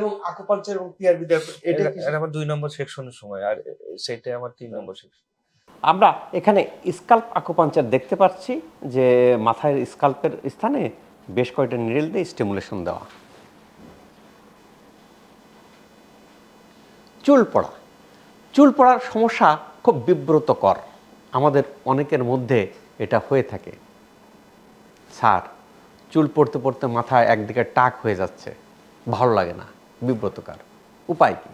এবং আকুপাঞ্চার এবং পিআরবি এটা এটা আমার দুই নম্বর সেকশনের সময় আর সেটাই আমার তিন নম্বর সেকশন আমরা এখানে স্কাল্প আকুপাঞ্চার দেখতে পাচ্ছি যে মাথায় স্কাল্পের স্থানে বেশ কয়েকটা নিডেল দিয়ে স্টিমুলেশন দেওয়া। চুল পড়া। চুল পড়ার সমস্যা খুব বিব্রতকর। আমাদের অনেকের মধ্যে এটা হয়ে থাকে। স্যার চুল পড়তে পড়তে মাথায় একদিকে টাক হয়ে যাচ্ছে। ভালো লাগে না। বিব্রতকর। উপায় কি?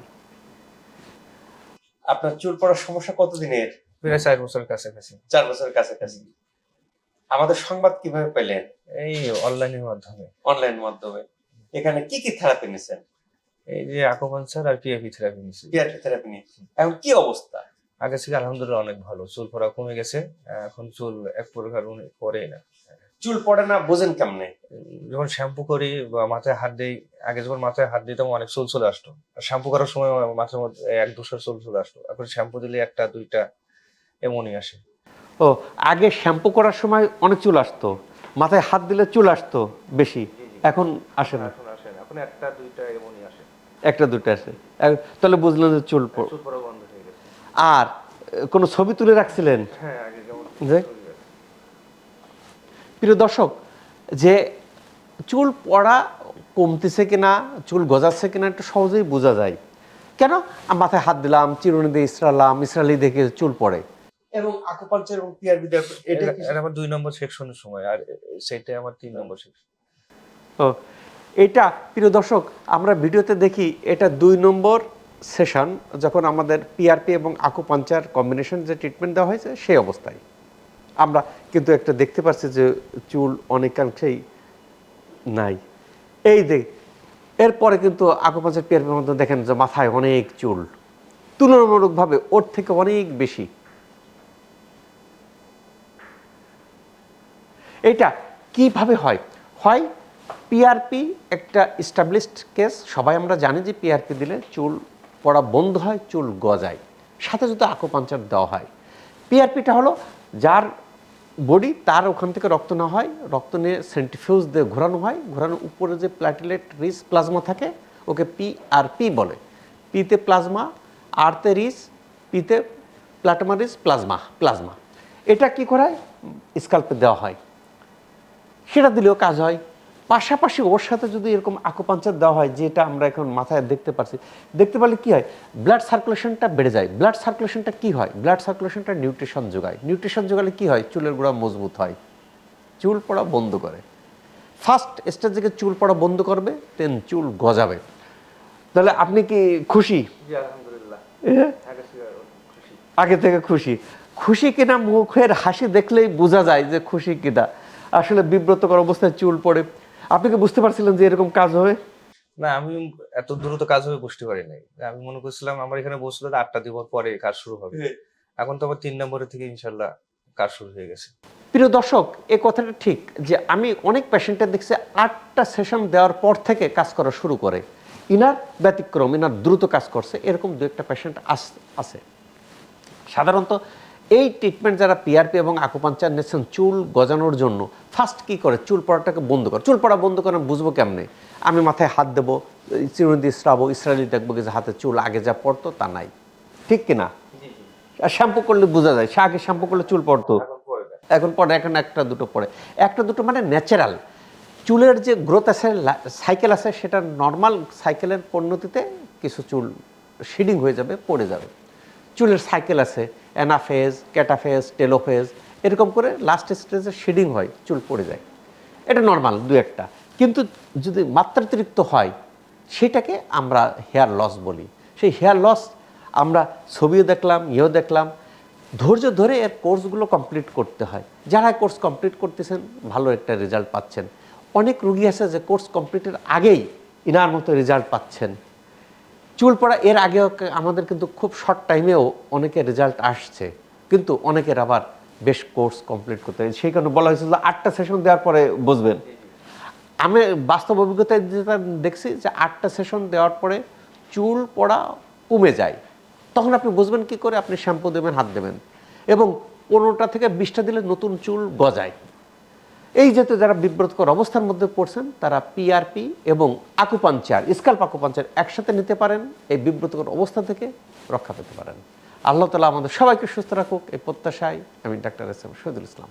আপনার চুল পড়ার সমস্যা কতদিনের? প্রায় চার কাছাকাছি। চার কাছাকাছি। আমাদের সংবাদ কীভাবে পেলেন? এই অনলাইনের মাধ্যমে। অনলাইন মাধ্যমে। এখানে কি কি থেরাপি নিছেন? এই যে আকোপাঞ্চার আর পিএপি থেরাপি নিছি। পিআরপি থেরাপি নিয়ে। এখন কি অবস্থা? আগে থেকে আলহামদুলিল্লাহ অনেক ভালো। চুল পড়া কমে গেছে। এখন চুল এক প্রকার পরে না। চুল পড়ে না বোঝেন কেমনে? যখন শ্যাম্পু করি বা মাথায় হাত দিই আগে যখন মাথায় হাত দিতাম অনেক চুল চলে আসতো। আর শ্যাম্পু করার সময় মাথার মধ্যে এক দুশো চুল চলে আসতো। এখন শ্যাম্পু দিলে একটা দুইটা এমনই আসে। ও আগে শ্যাম্পু করার সময় অনেক চুল আসতো। মাথায় হাত দিলে চুল আসতো বেশি। এখন আসে না। এখন আসে না। এখন একটা দুইটা এমনই আসে। একটা দুটো আসে। তাহলে বুঝলেন যে চুল পড়া বন্ধ হয়ে গেছে। আর কোনো ছবি তুলে রাখছিলেন? হ্যাঁ আগে যেমন যে? প্রিয় দর্শক যে চুল পড়া কমতেছে কিনা চুল গজাচ্ছে কিনা একটু সহজেই বোঝা যায়। কেন? মাথায় হাত দিলাম চিরুনি দিয়ে ইসরালাম ইসরালি দেখে চুল পড়ে। এবং আকুপাঞ্চার এবং পিআরবি এটা এটা আমার দুই নম্বর সেকশনের সময় আর সেটাই আমার তিন নম্বর সেকশন তো এটা প্রিয় দর্শক আমরা ভিডিওতে দেখি এটা দুই নম্বর সেশন যখন আমাদের পিআরপি এবং আকুপাঞ্চার কম্বিনেশন যে ট্রিটমেন্ট দেওয়া হয়েছে সেই অবস্থায়। আমরা কিন্তু একটা দেখতে পাচ্ছি যে চুল অনেকাংশেই নাই। এই দেখ এরপরে কিন্তু আকুপাঞ্চার পিআরপির মধ্যে দেখেন যে মাথায় অনেক চুল। তুলনামূলকভাবে ওর থেকে অনেক বেশি। এটা কীভাবে হয়? হয় পিআরপি একটা এস্টাবলিশড কেস সবাই আমরা জানি যে পিআরপি দিলে চুল পড়া বন্ধ হয়, চুল গজায়। সাথে যদি আকোপাঞ্চার দেওয়া হয়। পিআরপিটা হলো যার বডি তার ওখান থেকে রক্ত না হয়, রক্ত নিয়ে সেন্টিফিউজ দিয়ে ঘোরানো হয়, ঘোরানোর উপরে যে প্ল্যাটিলেট রিস প্লাজমা থাকে, ওকে পি আর পি বলে। পিতে প্লাজমা আরতে রিস পিতে প্লাটমা রিস প্লাজমা প্লাজমা এটা কি করায়? স্কাল্পে দেওয়া হয়। সেটা দিলেও কাজ হয়। পাশাপাশি ওর সাথে যদি এরকম আকুপাঞ্চার দেওয়া হয় যেটা আমরা এখন মাথায় দেখতে পাচ্ছি দেখতে পারলে কি হয়? ব্লাড সার্কুলেশনটা বেড়ে যায়। ব্লাড সার্কুলেশনটা কি হয়? ব্লাড সার্কুলেশনটা নিউট্রিশন যোগায়। নিউট্রিশন যোগালে কি হয়? চুলের গোড়া মজবুত হয়। চুল পড়া বন্ধ করে। ফার্স্ট স্টেজ থেকে চুল পড়া বন্ধ করবে দেন চুল গজাবে। তাহলে আপনি কি খুশি? আগে থেকে খুশি। আগে থেকে খুশি। খুশি কিনা মুখের হাসি দেখলেই বোঝা যায় যে খুশি কিনা। আসলে বিব্রতকর অবস্থায় চুল পড়ে। আপনি কি বুঝতে পারছিলেন যে এরকম কাজ হবে? না আমি এত দ্রুত কাজ হবে বুঝতে পারি নাই। আমি মনে করছিলাম আমার এখানে বসল আটটা দিবস পরে কাজ শুরু হবে। হ্যাঁ। এখন তো আমার তিন নম্বরের থেকে ইনশাল্লাহ কাজ শুরু হয়ে গেছে। প্রিয় দর্শক এই কথাটা ঠিক যে আমি অনেক পেশেন্টের দেখছি আটটা সেশন দেওয়ার পর থেকে কাজ করা শুরু করে। ইনার ব্যতিক্রম ইনার দ্রুত কাজ করছে এরকম দু একটা পেশেন্ট আস আছে। সাধারণত এই ট্রিটমেন্ট যারা পিআরপি এবং আকুপাঞ্চার নিচ্ছেন চুল গজানোর জন্য ফার্স্ট কি করে? চুল পড়াটাকে বন্ধ করে। চুল পড়া বন্ধ করে আমি বুঝব কেমনে? আমি মাথায় হাত দেবো চিরুনি দিয়ে ইসরাবো ইসরায়েলি দেখব যে হাতে চুল আগে যা পড়তো তা নাই। ঠিক কিনা আর শ্যাম্পু করলে বোঝা যায় সে আগে শ্যাম্পু করলে চুল পড়তো। এখন পরে এখন একটা দুটো পরে একটা দুটো মানে ন্যাচারাল চুলের যে গ্রোথ আছে সাইকেল আছে সেটা নর্মাল সাইকেলের পরিণতিতে কিছু চুল শিডিং হয়ে যাবে পড়ে যাবে। চুলের সাইকেল আছে অ্যানাফেজ ক্যাটাফেজ টেলোফেজ এরকম করে লাস্ট স্টেজে শেডিং হয়, চুল পড়ে যায়। এটা নর্মাল দু একটা। কিন্তু যদি মাত্রাতিরিক্ত হয়, সেটাকে আমরা হেয়ার লস বলি। সেই হেয়ার লস আমরা ছবিও দেখলাম, ইয়েও দেখলাম। ধৈর্য ধরে এর কোর্সগুলো কমপ্লিট করতে হয়। যারা কোর্স কমপ্লিট করতেছেন, ভালো একটা রেজাল্ট পাচ্ছেন। অনেক রুগী আছে যে কোর্স কমপ্লিটের আগেই ইনার মতো রেজাল্ট পাচ্ছেন। চুল পড়া এর আগেও আমাদের কিন্তু খুব শর্ট টাইমেও অনেকে রেজাল্ট আসছে। কিন্তু অনেকের আবার বেশ কোর্স কমপ্লিট করতে হয়। সেই কারণে বলা হয়েছিল আটটা সেশন দেওয়ার পরে বুঝবেন। আমি বাস্তব অভিজ্ঞতায় যেটা দেখছি যে আটটা সেশন দেওয়ার পরে চুল পড়া কমে যায়। তখন আপনি বুঝবেন কি করে? আপনি শ্যাম্পু দেবেন, হাত দেবেন এবং পনেরোটা থেকে বিশটা দিলে নতুন চুল গজায়। এই যাতে যারা বিব্রতকর অবস্থার মধ্যে পড়ছেন, তারা পিআরপি এবং আকুপাঞ্চার স্কাল্প আকুপাঞ্চার একসাথে নিতে পারেন, এই বিব্রতকর অবস্থা থেকে রক্ষা পেতে পারেন। আল্লাহ তালা আমাদের সবাইকে সুস্থ রাখুক এই প্রত্যাশায় আমি doctor S M Shahidul Islam.